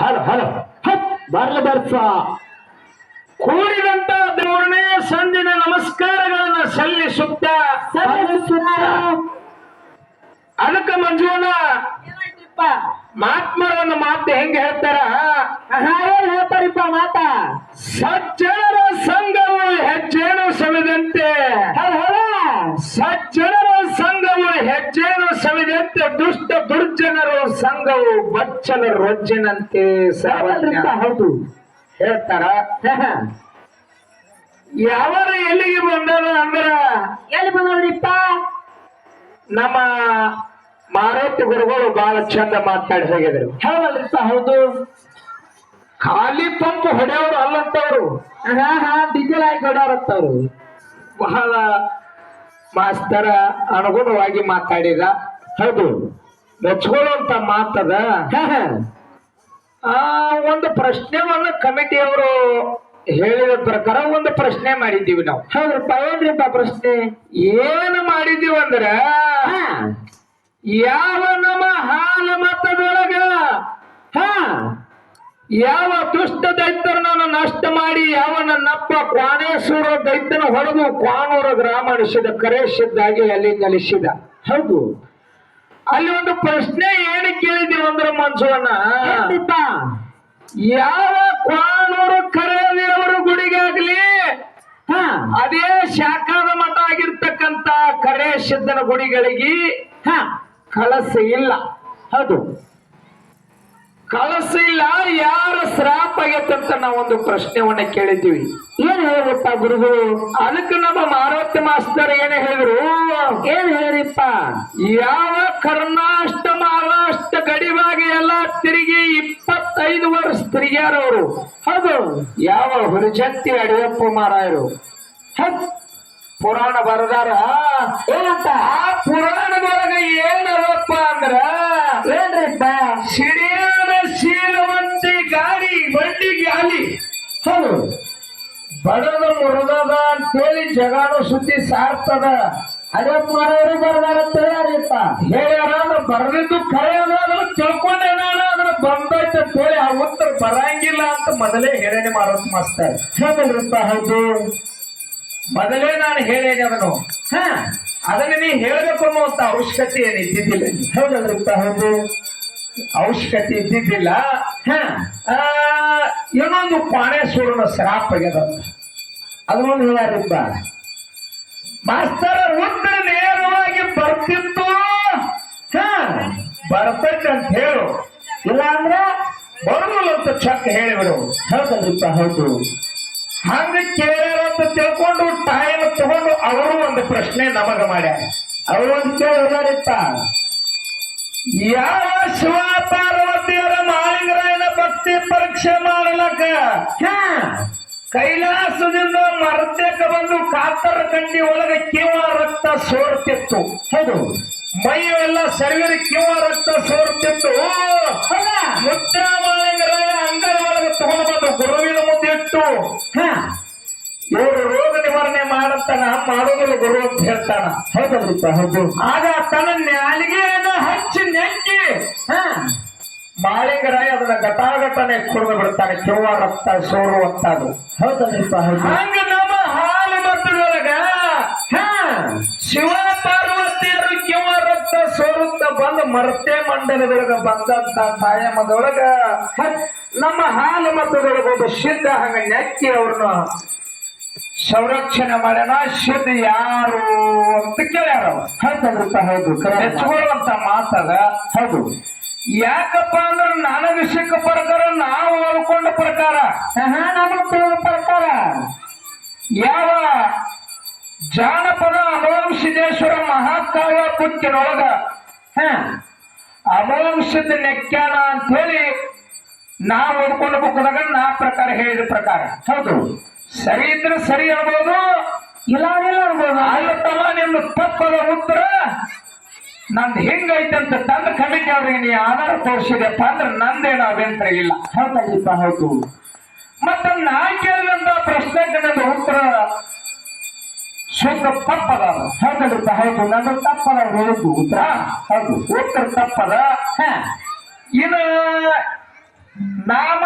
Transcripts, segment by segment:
Hello hello. ಹತ್ ಬರ್ಲ ಬರ್ಸ. ಕೂಡಿದಂತ ದೇವರನೇ ಸಂದಿನ ನಮಸ್ಕಾರಗಳನ್ನ ಸಲ್ಲಿಸುತ್ತ. ಅದಕ್ಕ ಮಂಜುವನ ಮಹಾತ್ಮರನ್ನ ಮಾತು ಹೆಂಗ ಹೇಳ್ತಾರ? ಏನ್ ಹೇಳ್ತಾರಿಪ್ಪ ಮಾತ? ಸಜ್ಜನರ ಸಂಘವು ಹೆಜ್ಜೇನು ಸವಿದಂತೆ. ಸಜ್ಜನರ ಹೆಜ್ಜೇನು ಸವಿದಂತೆ ದುಷ್ಟ ದುರ್ಜನರು ಸಂಘವು ಬಚ್ಚನ ರೊಜ್ಜನಂತೆ ಹೌದು. ಹೇಳ್ತಾರ? ಯಾವ ಎಲ್ಲಿಗೆ ಬಂದದ ಅಂದ್ರ? ಎಲ್ಲಿ ಬಂದ್ರಿಪ್ಪ ನಮ್ಮ ಮಾರುತಿ ಗುರುಗಳು ಬಹಳ ಚಂದ ಮಾತಾಡಿ ಹೋಗಿದ್ರು. ಹೇಳಲ್ರಿಪ್ಪ ಹೌದು. ಖಾಲಿ ಪಂಪ್ ಹೊಡೆಯವರು ಅಲ್ಲಂತವ್ರು. ಹಾ ಹಾ ಡಿಜಲ್ ಆಗಿ ಕೊಡೋರತ್ತವ್ರು ಬಹಳ ಮಾಸ್ತರ ಅನುಗುಣವಾಗಿ ಮಾತಾಡಿದ. ಹೌದು. ಮೆಚ್ಕೊಳ್ಳುವಂತ ಮಾತದ? ಆ ಒಂದು ಪ್ರಶ್ನೆವನ್ನ ಕಮಿಟಿಯವರು ಹೇಳಿದ ಪ್ರಕಾರ ಒಂದು ಪ್ರಶ್ನೆ ಮಾಡಿದ್ದೀವಿ ನಾವು. ಹೌದ್ರಪ್ಪ ಏನ್ರಿಪ್ಪ ಪ್ರಶ್ನೆ? ಏನು ಮಾಡಿದ್ದೀವಿ ಅಂದ್ರ ಯಾವ ನಮ್ಮ ಹಾಲ ಮತದೊಳಗ ಹಾ. ಯಾವ ದುಷ್ಟ ದೈತ್ಯರನ್ನು ನಷ್ಟ ಮಾಡಿ ಯಾವ ನನ್ನಪ್ಪ ಕ್ವಾಣೇಶ್ವರ ದೈತ್ಯನ ಹೊಡೆದು ಕ್ವಾನೂರ ಗ್ರಾಮ ಅಳಿಸಿದ ಕರೇಶಿದ್ದಾಗಿ ಅಲ್ಲಿ ನೆಲೆಸಿದ. ಹೌದು. ಅಲ್ಲಿ ಒಂದು ಪ್ರಶ್ನೆ ಏನು ಕೇಳಿದೀವಿ ಅಂದ್ರೆ ಮನ್ಸೋಣ. ಯಾವ ಕ್ವಾನೂರು ಕರೆಯದೇವರ ಗುಡಿಗಾಗ್ಲಿ ಹಾ. ಅದೇ ಶಾಖಾದ ಮಠ ಆಗಿರ್ತಕ್ಕಂತ ಕರೇಶಿದ್ದನ ಗುಡಿಗಳಿಗೆ ಹ. ಕಳಸ ಇಲ್ಲ. ಹೌದು. ಕಳಸ ಇಲ್ಲ ಯಾರ ಶ್ರಾಪ ಆಗೈತಂತ ನಾವೊಂದು ಪ್ರಶ್ನೆವನ್ನ ಕೇಳಿದ್ದೀವಿ. ಏನ್ ಹೇಳ್ರಿಪ್ಪ ಗುರುಗಳು? ಅದಕ್ಕೆ ನಮ್ಮ ಮಾರುತಿ ಮಾಸ್ತರ್ ಏನ್ ಹೇಳಿದ್ರು? ಏನ್ ಹೇಳಿಪ್ಪ ಯಾವ ಕರ್ನಾಷ್ಟ ಮಹಾರಾಷ್ಟ್ರ ಗಡಿವಾಗಿ ಎಲ್ಲ ತಿರುಗಿ ಇಪ್ಪತ್ತೈದು ವರ್ಷ ತಿರುಗ್ಯಾರವರು ಹೌದು. ಯಾವ ಹುರಿಜಂತಿ ಅಡಿಯಪ್ಪ ಮಾರಾಯರು. ಪುರಾಣ ಬರದಾರ? ಏನಂತ? ಆ ಪುರಾಣದೊಳಗ ಏನದಪ್ಪ ಅಂದ್ರ? ಏನ್ರಿಪ್ಪ? ಹೌದು ಬಡದ ಮುರಿದದ ಅಂತೇಳಿ ಜಗಾನು ಸುದ್ದಿ ಸಾರ್ತದ ಅದೇ ಮಾರವರು ಬರ್ದಾರಂತ ತಯಾರಿಪ್ಪ ಹೇಳ್ಯಾರ ಅಂದ್ರೆ ಬರದಿದ್ದು ಖರೆ ತಿಳ್ಕೊಂಡೆ ನಾನು ಅದನ್ನ ಬಂದೈತೆ ಅಂತ ಹೇಳಿ ಆ ಉತ್ತರ ಬರಂಗಿಲ್ಲ ಅಂತ ಮೊದಲೇ ಹೇಳೇನೆ ಮಾರೋತ್ ಮಾಸ್ತರ್. ಹೌದಲ್ರಿಪ್ಪ? ಹೌದು. ಮೊದಲೇ ನಾನು ಹೇಳೇನೆ ಅದನ್ನು. ಹಾ. ಅದನ್ನ ನೀ ಹೇಳಬೇಕು ಅನ್ನುವಂತ ಅವಶ್ಯಕತೆ ಏನು ಇದ್ದಿದ್ದಿಲ್ಲ ಹೌದಲ್ರಿಪ್ಪ? ಹೌದು. ಅವಶ್ಯಕತೆ ಇದ್ದಿದ್ದಿಲ್ಲ. ಹ ಆ, ಪಾಣೆ ಪಾಣೇಶ್ವರನ ಶ್ರಾಪ್ ಆಗ್ಯದ. ಅದನ್ನೊಂದು ಹೇಳಿದ್ದ ಮಾಸ್ತರ ಉದ್ದ ನೇರವಾಗಿ ಬರ್ತಿತ್ತು. ಹ ಬರ್ತಕ್ಕಂತ ಹೇಳು. ಇಲ್ಲ ಅಂದ್ರ ಬರೋಲ್ಲ ಅಂತ ಚಕ್ ಹೇಳಿಬಿಡು. ಹೌದಲ್ರಿಪ್ಪ ಹೌದು. ಹಂಗ ಕೇಳ್ಯಾರ ಅಂತ ತಿಳ್ಕೊಂಡು ಟೈಮ್ ತಗೊಂಡು ಅವರು ಒಂದು ಪ್ರಶ್ನೆ ನಮಗ ಮಾಡ್ಯಾರ. ಅವರು ಒಂದು ಕೇಳಿ ಹೇಳ್ಯಾರಿಪ್ಪ ಯಾವ ಶಿವ ಪಾರ್ವತಿಯರ ಮಾಳಿಂಗರಾಯನ ಭಕ್ತಿ ಪರೀಕ್ಷೆ ಮಾಡಲಕ್ಕ? ಹಾ. ಕೈಲಾಸದಿಂದ ಮರತ್ಯಕ್ಕ ಬಂದು ಕಾತರ ಕಂಡಿ ಒಳಗೆ ಕಿವ ರಕ್ತ ಸೋರ್ತಿತ್ತು. ಹೌದು. ಮೈಯೆಲ್ಲ ಶರೀರ ಕಿವ ರಕ್ತ ಸೋರ್ತಿತ್ತು. ಮುತ್ತ ಮಾಳಿಂಗರಾಯ ಅಂಗಡಿ ಒಳಗೆ ತಗೊಂಡು ಬಂದು ಗುರುವಿನ ಮುಂದಿಟ್ಟು ಹಾ. ಇವರು ನಿವಾರಣೆ ಮಾಡೋದಿಲ್ಲ ಗುರು ಅಂತ ಹೇಳ್ತಾನ. ಹೌದಲ್ರಿಪ್ಪ ಹೌದು. ಆಗ ತನ್ನ ನಾಲಿಗೆಯನ್ನು ಹಚ್ಚಿ ನೆಕ್ಕಿ ಹಾ ಮಾಳಿಂಗರಾಯ ಅದನ್ನ ಗಟಾಗಟನೆ ಕುಡಿದು ಬಿಡ್ತಾನೆ. ಕೆವ್ವ ರಕ್ತ ಸೋರುವಂತಾದ್ರು ಹೌದಲ್ರಿಪ್ಪ ಹೌದು. ಹಂಗ ನಮ್ಮ ಹಾಲು ಒಳಗ ಹಾ ಶಿವ ಪಾರ್ವತಿಯರು ಕೆವ್ವ ರಕ್ತ ಸೋರುತ್ತ ಬಂದು ಮರ್ತೆ ಮಂಡಲದೊಳಗ ಬಂದಂತ ತಾಯಮ್ಮದೊಳಗ ನಮ್ಮ ಹಾಲು ಮತದೊಳಗ ಒಂದು ಸಿದ್ಧ ಹಂಗ ನೆಕ್ಕಿ ಅವ್ರನ್ನ ಸಂರಕ್ಷಣೆ ಮಾಡ್ಯಾನ ಶುದ್ಧ ಯಾರು ಅಂತ ಕೇಳ್ಯಾರ ಅವ. ಹೌದಲ್ರಿಪ್ಪ ಹೌದು ಹೆಚ್ಚುಕೊಳ್ಳುವಂತ ಮಾತದ ಹೌದು. ಯಾಕಪ್ಪ ಅಂದ್ರೆ ನನಗೆ ಸಿಕ್ಕ ಪ್ರಕಾರ ನಾವು ಓದ್ಕೊಂಡ ಪ್ರಕಾರ. ನಮಗ್ ತಿಳಿದ ಪ್ರಕಾರ. ಯಾವ ಜಾನಪದ ಅಮೋಂಶಿದೇಶ್ವರ ಮಹಾಕಾವ್ಯ ಕುತ್ತಿನೊಳಗ ಹ. ಅಮೋಂಶದ ನೆಕ್ಕಾನ ಅಂತ ಹೇಳಿ ನಾವು ಓದ್ಕೊಂಡ ಬುಕ್ದಾಗ ನಾ ಪ್ರಕಾರ ಹೇಳಿದ ಪ್ರಕಾರ. ಹೌದು. ಸರಿ ಇದ್ರೆ ಸರಿ ಅನ್ಬೋದು ಇಲ್ಲ ಇಲ್ಲ ಅನ್ಬೋದು. ಅಲ್ಲತ್ತವ ನಿಮ್ದು ತಪ್ಪದ ಉತ್ತರ? ನಂದು ಹೆಂಗೈತೆ ಅಂತ ತಂದ ಕಮಿಟಿ ಅವ್ರಿಗೆ ನೀ ಆಧಾರ ತೋರಿಸಿದೆಪ್ಪ ಅಂದ್ರೆ ನಂದೇನು ಅಭ್ಯಂತರ ಇಲ್ಲ. ಹೌದಲ್ರಿಪ್ಪ ಹೌದು. ಮತ್ತ ನಾ ಕೇಳಿದಂತ ಪ್ರಶ್ನೆಗೆ ನನ್ನ ಉತ್ತರ ಶುದ್ಧ ತಪ್ಪದ ಅದು. ಹೌದಲ್ರಿಪ್ಪ ಹೌದು. ನನ್ನ ತಪ್ಪದ ಹೌದು. ಉತ್ತರ? ಹೌದು. ಉತ್ತರ ತಪ್ಪದ. ಹ. ಇನ್ನು ನಾಮ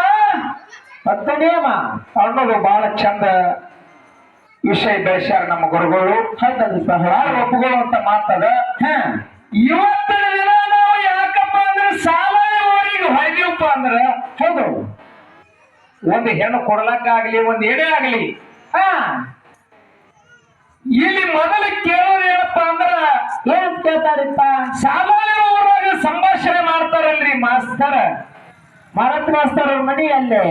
ಮತ್ತೆ ನೇಮ. ಅನ್ನೋದು ಬಹಳ ಚಂದ ವಿಷಯ ಬೆಳೆಸ್ಯಾರ ನಮ್ಮ ಗುರುಗಳು. ಹೌದಲ್ರಿಪ್ಪ ಬಹಳ ಹೌದು ಒಪ್ಕೊಳ್ಳುವಂತ ಮಾತದ. ಹಾ. ಇವತ್ತಿನ ದಿನ ನಾವು ಯಾಕಪ್ಪ ಅಂದ್ರೆ ಸಾವಯವರಿಗೆ ಹೊಯ್ದೀವಪ್ಪ ಅಂದ್ರೆ ಹೌದು. ಒಂದು ಹೆಣ್ಣು ಕೊಡ್ಲಕ್ಕಾಗ್ಲಿ ಒಂದು ಎಡೆ ಆಗ್ಲಿ. ಹ. ಇಲ್ಲಿ ಮೊದಲು ಕೇಳೋದು ಏನಪ್ಪ ಅಂದ್ರ ಏನ್ ಕೇಳ್ತಾರಿಪ್ಪ? ಸಾಮಾನ್ಯ ಊರಾಗ ಸಂಭಾಷಣೆ ಮಾಡ್ತಾರಲ್ರಿ ಮಾಸ್ತರ. ಮರತ್ ಮಾಸ್ತರ್ ಅವ್ರ ಮನಿ ಅಲ್ಲೇ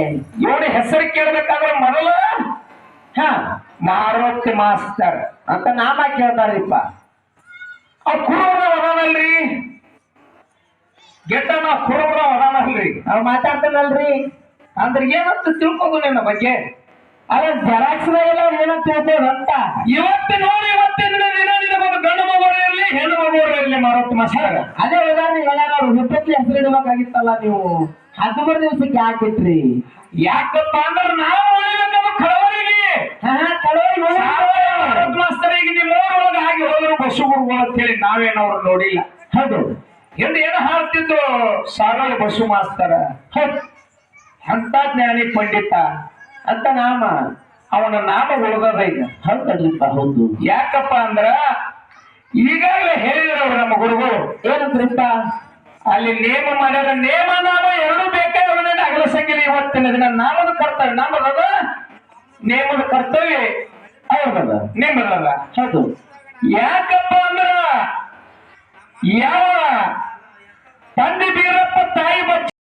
ಇವನ ಹೆಸರು ಕೇಳಬೇಕಾದ್ರೆ ಮೊದಲು ಹಾ ಮಾರುತಿ ಮಾಸ್ತರ್ ಅಂತ ನಾಮ ಕೇಳ್ತಾರಿಪ್ಪ. ಆ ಕುರುಬ್ರ ಅದಾನಲ್ರಿ? ಗೆಟ್ಟನ ಕುರುಬ್ರ ಅದಾನಲ್ರಿ? ಅವ್ ಮಾತಾಡ್ತಾನಲ್ರಿ. ಅಂದ್ರೆ ಏನಂತ ತಿಳ್ಕೊಂಡು ನಿನ್ನ ಬಗ್ಗೆ. ಅಲ್ಲ ಜೆರಾಕ್ಸ್ ಎಲ್ಲ ಏನಂತ ಹೇಳ್ತೇವೆ ಅಂತ? ಇವತ್ತು ನೋಡಿ ಇವತ್ತಿನ ದಿನ ಬಂದು ಗಂಡು ಮಗುವರು ಇರಲಿ ಹೆಣ್ಣು ಮಗುವರು ಇರಲಿ ಮಾರುತಿ ಮಾಸ್ತರ್. ಅದೇ ಉದಾಹರಣೆ ಹೇಳ್ಯಾರ ಅವ್ರು ಹುಟ್ಟಕ್ಕೆ ಹೆಸರು ಇಡಬೇಕಾಗಿತ್ತಲ್ಲ ನೀವು. ಹದಿಮೂರು ದಿವಸಕ್ಕೆ ಯಾಕೆ ಬಿಟ್ರಿ? ಯಾಕಪ್ಪ ಅಂದ್ರೆ ನಾವು ಉಳಿಬೇಕಮ್ಮ ಕಳವರಿಗೆ. ಹಾ ಕಳವರಿ ಮಾರುತಿ ಮಾಸ್ತರಿಗೆ ನಿಮ್ಮ ಊರೊಳಗೆ ಆಗಿ ಹೋದ್ರು ಹೇಳಿ ನಾವೇನವ್ರು ನೋಡಿಲ್ಲ. ಹೌದು. ಎಂದು ಏನು ಹಾಡ್ತಿದ್ರು? ಸಾರಲ್ ಬಸ್ಸು ಮಾಸ್ತರ. ಹೌದು. ಅಂತ ಜ್ಞಾನಿ ಪಂಡಿತ. ಅಂತ ನಾಮ. ಅವನ ನಾಮ ಉಳಿದದ ಈಗ. ಹೌದಲ್ರಿಪ್ಪ ಹೌದು. ಯಾಕಪ್ಪ ಅಂದ್ರ ಈಗಾಗಲೇ ಹೇಳಿದ್ರು ನಮ್ಮ ಗುರುಗಳು. ಏನಂದ್ರಿಪ್ಪ ಅಲ್ಲಿ ನೇಮ ಮಾಡ್ಯಾರ ನೇಮ ನಾಮ ಎರಡು ಬೇಕೇ ಅಗಲ ಸಂಖ್ಯೆ ಇವತ್ತಿನ ದಿನ. ನಾಮದ ಕರ್ತವ್ಯ ನಾಮದದ ನೇಮದ ಕರ್ತವ್ಯ. ಅವ್ರದ ನೇಮದಲ್ಲ. ಹೌದು. ಯಾಕಪ್ಪ ಅಂದ್ರ ಯಾವ ತಂದೆ ಬೀರಪ್ಪ ತಾಯಿ ಬಚ್ಚ